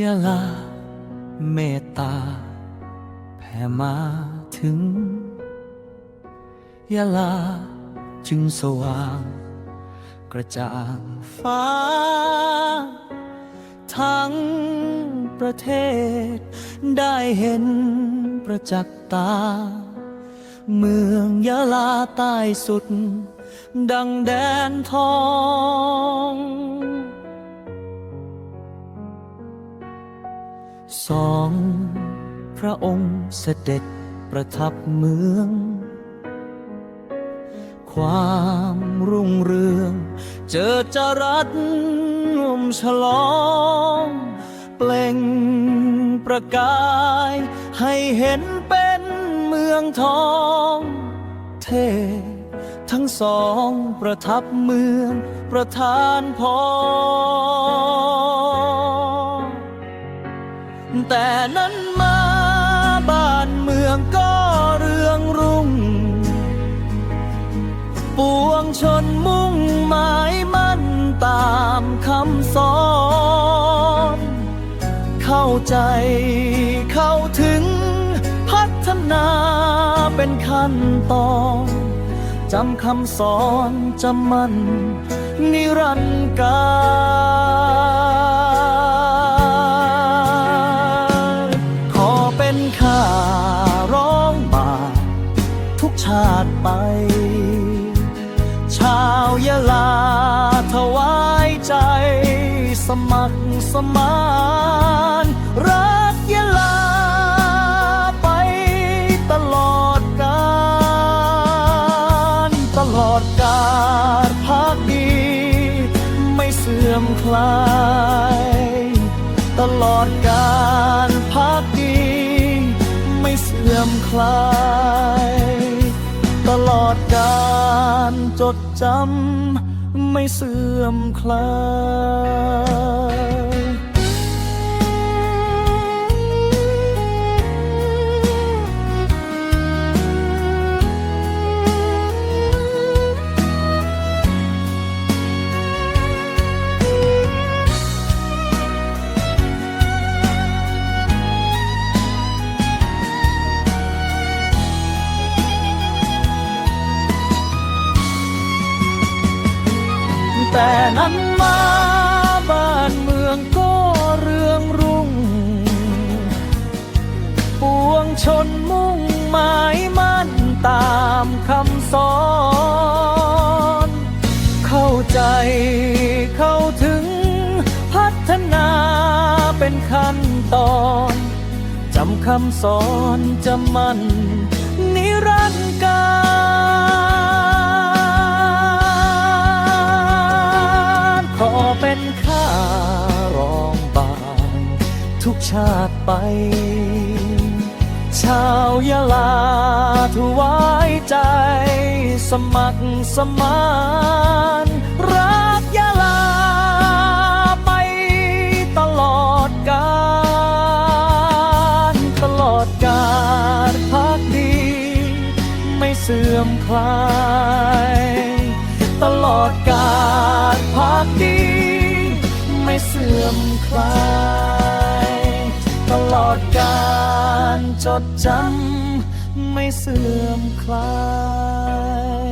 ยะลาเมตตา แผ่มาถึงยะลาจึงสว่าง กระจ่างฟ้า ทั้งประเทศได้เห็นประจักษ์ตา เมืองยะลาใต้สุด ดังแดนทอง สอง พระองค์เสด็จประทับเมือง ความรุ่งเรือง เจอจรัสงมฉลอง เปล่งประกาย ให้เห็นเป็นเมืองทอง เททั้งสองประทับเมืองประธานพร แต่นั้นมาบ้านเมืองก็เรืองรุ่ง ปวงชนมุ่งหมายมั่นตามคำสอน เข้าใจเข้าถึงพัฒนาเป็นขั้นตอนจำคำสอนจำมันนิรันด ชาติไป ชาวยะลาถวายใจ สมัครสมานรักยะลาไปตลอดกาลตลอดกาลพักดี ไม่เสื่อมคลาย ตลอดกาลพักดี ไม่เสื่อมคลาย จดจำไม่เสื่อมคลาย แต่นั้นมาบ้านเมืองก็เรืองรุ่ง ปวงชนมุ่งหมายมั่นตามคำสอน เข้าใจเข้าถึงพัฒนาเป็นขั้นตอนจำคำสอนจำมันนิรันดร์การ ชาติไป ชาวยะลาถวายใจ สมัครสมานรักยะลาไปตลอดกาลตลอดกาลพักดี ไม่เสื่อมคลาย ตลอดกาลพักดี ไม่เสื่อมคลาย ดการจดจำไม่เสื่อมคลาย